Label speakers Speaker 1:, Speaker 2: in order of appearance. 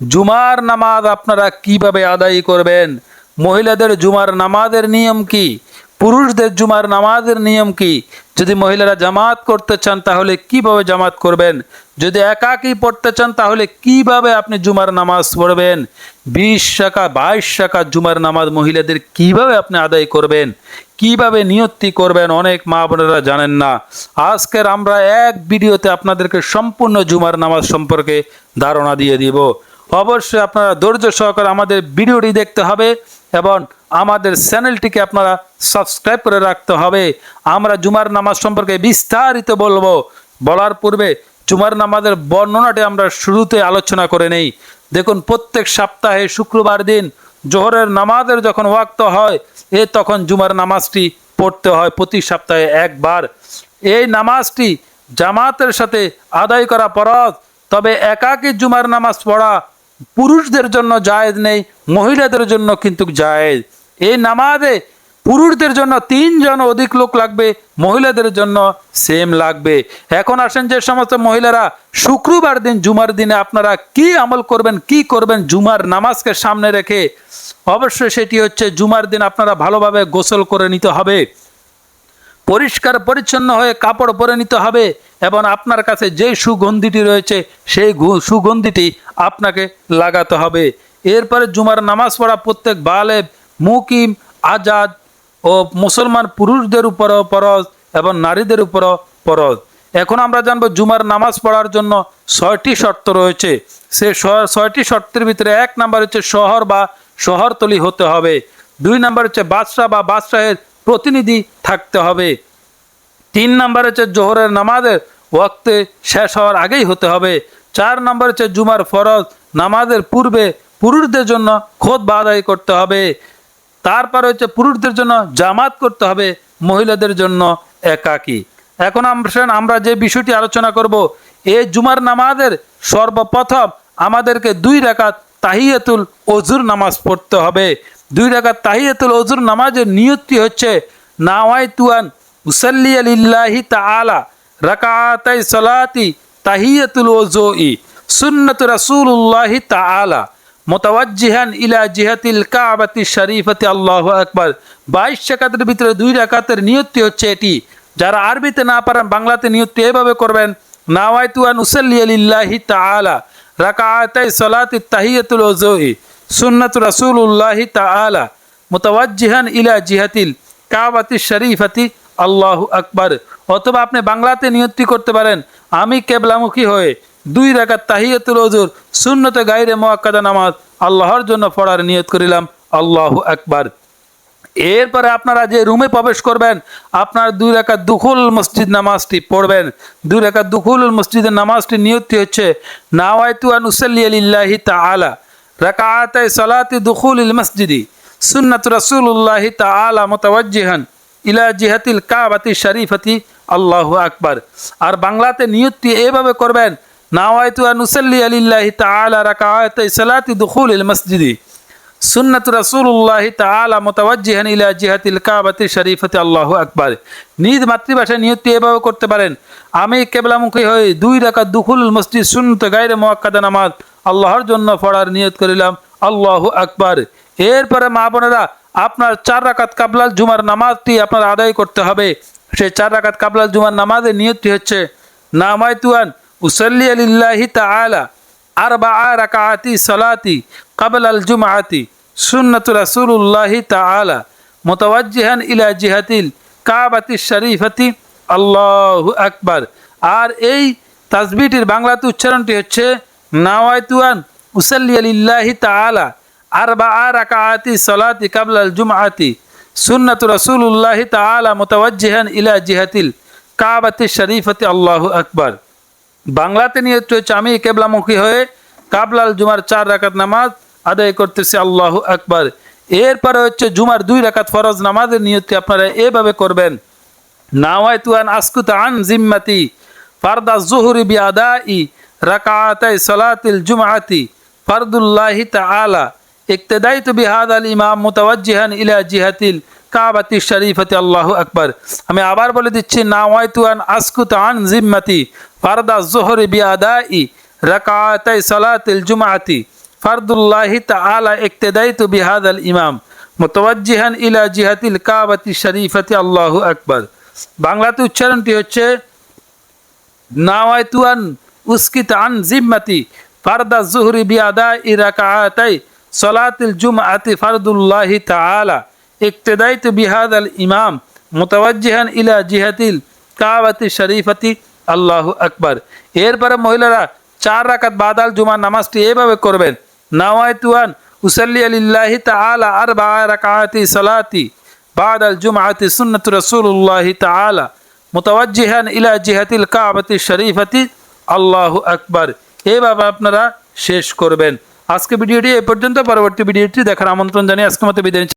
Speaker 1: জুমার নামাজ আপনারা কীভাবে আদায় করবেন? মহিলাদের জুমার নামাজের নিয়ম কি? পুরুষদের জুমার নামাজের নিয়ম কি? যদি মহিলারা জামাত করতে চান, তাহলে কীভাবে জামাত করবেন? যদি একাকী পড়তে চান, তাহলে কীভাবে আপনি জুমার নামাজ পড়বেন? বিশ টাকা বাইশ টাকা জুমার নামাজ মহিলাদের কীভাবে আপনি আদায় করবেন? কীভাবে নিয়তি করবেন? অনেক মা বোনেরা জানেন না। আজকের আমরা এক ভিডিওতে আপনাদেরকে সম্পূর্ণ জুমার নামাজ সম্পর্কে ধারণা দিয়ে দিব। অবশ্যই আপনারা ধৈর্য সহকারে আমাদের ভিডিওটি দেখতে হবে এবং আমাদের চ্যানেলটিকে আপনারা সাবস্ক্রাইব করে রাখতে হবে। আমরা জুমার নামাজ সম্পর্কে বিস্তারিত বলব। বলার পূর্বে জুমার নামাজের বর্ণনাটি আমরা শুরুতে আলোচনা করে নেই। দেখুন, প্রত্যেক সপ্তাহে শুক্রবার দিন জোহরের নামাজের যখন ওয়াক্ত হয়, এ তখন জুমার নামাজটি পড়তে হয় প্রতি সপ্তাহে একবার। এই নামাজটি জামাতের সাথে আদায় করা ফরজ, তবে একাকী জুমার নামাজ পড়া পুরুষদের জন্য জায়েজ নেই, মহিলাদের জন্য কিন্তু জায়েজ। এই নামাজে পুরুষদের জন্য তিনজন অধিক লোক লাগবে, মহিলাদের জন্য সেম লাগবে। এখন আসেন যে সমস্ত মহিলারা, শুক্রবার দিন, জুমার দিনে আপনারা কি আমল করবেন, কি করবেন, জুমার নামাজকে সামনে রেখে, অবশ্যই সেটি হচ্ছে জুমার দিন আপনারা ভালোভাবে গোসল করে নিতে হবে। পরিষ্কার পরিচ্ছন্ন হয়ে কাপড় পরে নিতে হবে এবং আপনার কাছে যে সুগন্ধিটি রয়েছে, সেই সুগন্ধিটি আপনাকে লাগাতে হবে। এরপরে জুমার নামাজ পড়া প্রত্যেক বালেব মুকিম, আজাদ ও মুসলমান পুরুষদের উপরও ফরজ এবং নারীদের উপরও ফরজ। এখন আমরা জানব জুমার নামাজ পড়ার জন্য ছয়টি শর্ত রয়েছে। সে ছয়টি শর্তের ভিতরে এক নাম্বার হচ্ছে শহর বা শহরতলি হতে হবে। দুই নাম্বার হচ্ছে বাদশাহ বা বাদশাহের প্রতিনিধি থাকতে হবে। তিন নাম্বার হচ্ছে জোহরের নামাজের ওয়াক্তে শেষ হওয়ার আগেই হতে হবে। চার নাম্বার হচ্ছে জুমার ফরজ নামাজের পূর্বে পুরুষদের জন্য খোদ বা আদায় করতে হবে। তারপর হচ্ছে পুরুষদের জন্য জামাত করতে হবে, মহিলাদের জন্য একাকী। এখন আমরা আমরা যে বিষয়টি আলোচনা করব এই জুমার নামাজের সর্বপ্রথম আমাদেরকে দুই রাকাত তাহিয়াতুল অজুর নামাজ পড়তে হবে। দুই রাকাত তাহিয়াতুল অজুর নামাজের নিয়তটি হচ্ছে নাওয়াই তুয়ান উসাল্লি আলিল্লাহি তাআলা রাকাতাই সালাতি তাহিয়াতুল ওজোই সুন্নত রাসূলুল্লাহি তাআলা মোতাওয়াজ্জিহান ইলা জিহাতিল কাবাতি শরীফতি আল্লাহু আকবার বাইশ রাকাতের ভিতরে দুই রাকাতের নিয়তটি হচ্ছে এটি। যারা আরবিতে না পারেন, বাংলাতে নিয়তটি এভাবে করবেন, নাওয়াইতু আন উসাল্লি আলিল্লাহি তাআলা রাকাতাই সালাতি তাহিয়াতুল ওজোই সুন্নত রাসূলুল্লাহি তাআলা মোতাওয়াজ্জিহান ইলা জিহাতিল কাবাতি শরীফতি আল্লাহ আকবর। অথবা আপনি বাংলাতে নিয়ত্তি করতে পারেন, আমি কেবলামুখী হয়ে দুই রাকাত তাহিয়াতুল ওজুর শূন্যতে গাইরে মোয়াক্কাদা নামাজ আল্লাহর জন্য পড়ার নিয়ত করিলাম, আল্লাহ আকবার। এরপরে আপনারা যে রুমে প্রবেশ করবেন, আপনার দুই রাকাত দুখুল মসজিদ নামাজটি পড়বেন। দুই রাকাত দুখুল মসজিদের নামাজটি নিয়তটি হচ্ছে, নাওয়াইতু আন উসাল্লি আলিল্লাহি তাআলা, রাকাতাই সালাতি দুখুল মসজিদি। সুন্নাত রাসূলুল্লাহি তাআলা মুতাওয়াজ্জিহান ইলা জিহাতিল কাবাতি শরীফতি। আল্লাহু আকবার। আর বাংলাতে নিয়তটি এভাবে করবেন রাকাতাই সালাতি দুখুল মসজিদি। ইলা আল্লাহু আকবার। নিজ মাতৃভাষায় এভাবে করতে পারেন। আমি কেবলামুখী হয়ে দুই রাকাত দুখুল মসজিদ সুন্নত গায়রে মুআক্কাদা নামাজ আল্লাহর জন্য পড়ার নিয়ত করিলাম। আল্লাহু আকবার। এরপরে মা বোনেরা, আপনার চার রাকাত কাবলাল জুমার নামাজটি আপনার আদায় করতে হবে। সেই চার রাকাত কাবলাল জুমার নামাজে নিয়তটি হচ্ছে নামায়তুয়ান উসল্লি আলিল্লাহি তালা আর বা আর আকাতি সলাতি কাবল আল জুমাতি সুন্নত রাসুল্লাহি তালা মোতাবাজিহান ইলা জিহাতিল কাবাতি শরীফাতি। আল্লাহ আকবার। আর এই তাজবিটির বাংলাতে উচ্চারণটি হচ্ছে নাওয়ায়তুয়ান উসল্লি আলিল্লাহি তালা তাআলা আরবা রাকাতি সালাতি কাবলা আল জুমআতি। সুন্নাত রাসূলুল্লাহি তাআলা মুতাওয়াজ্জিহান ইলা জিহাতিল কাবাতি শরীফতি। আল্লাহু আকবার। বাংলাতে নিয়ে হচ্ছে আমি কেবলামুখী হয়ে কাবলাল জুমার চার রাকাত নামাজ আদায় করতেছি। আল্লাহু আকবার। এরপরে হচ্ছে জুমার দুই রাকাত ফরজ নামাজের নিয়তটি আপনারা এভাবে করবেন। নাওয়াইতু আন আসকুত আন জিম্মাতি ফারদা জুহুরি বি আদাই রাকাতাই সালাতিল জুমআতি। ফারদুল্লাহি তাআলা ইক্তদাইতু বিহাদাল ইমাম মুতাওয়াজ্জিহান ইলা জিহাতিল কাবাতি শরীফতি আল্লাহু আকবার আমি আবার বলে দিচ্ছি নাওয়াইতু আন আসকুত আন জিম্মাতি ফারদা জুহুরি বি আদাই রাকাতাই সালাতিল জুমআতি। ফারদুল্লাহি তাআলা ইক্তদাইতু বিহাদাল ইমাম। মুতাওয়াজ্জিহান ইলা জিহাতিল কাবাতি শরীফাতি। আল্লাহু আকবার। বাংলাতে উচ্চারণটি হচ্ছে নাওয়াইতু আন উসকিত আন জিম্মাতি ফারদা জুহরি বিআদা ইরাকাআতাই সলাতিল জুমআতি ফারদুল্লাহি তাআলা, ইক্তদাইতু বিহাদাল ইমাম, মুতাওয়াজ্জিহান ইলা জিহাতিল কাবাতি শরীফাতি, আল্লাহু আকবর। এরপরে মহিলারা চার রাকাত বাদাল জুমার নামাজটি এভাবে করবেন নাওয়াইতুয়ান উসাল্লি আলিল্লাহি তাআলা আরবা রাকাতি সালাতি, বাদাল জুমআতি সুন্নাতু রাসূলুল্লাহি তাআলা, মুতাওয়াজ্জিহান ইলা জিহাতিল কাবাতি শরীফাতি, আল্লাহু আকবর। এভাবে আপনারা শেষ করবেন। আজকে ভিডিওটি এ পর্যন্ত পরবর্তী ভিডিওটি দেখার আমন্ত্রণ জানিয়ে আজকে মতো বিদায়।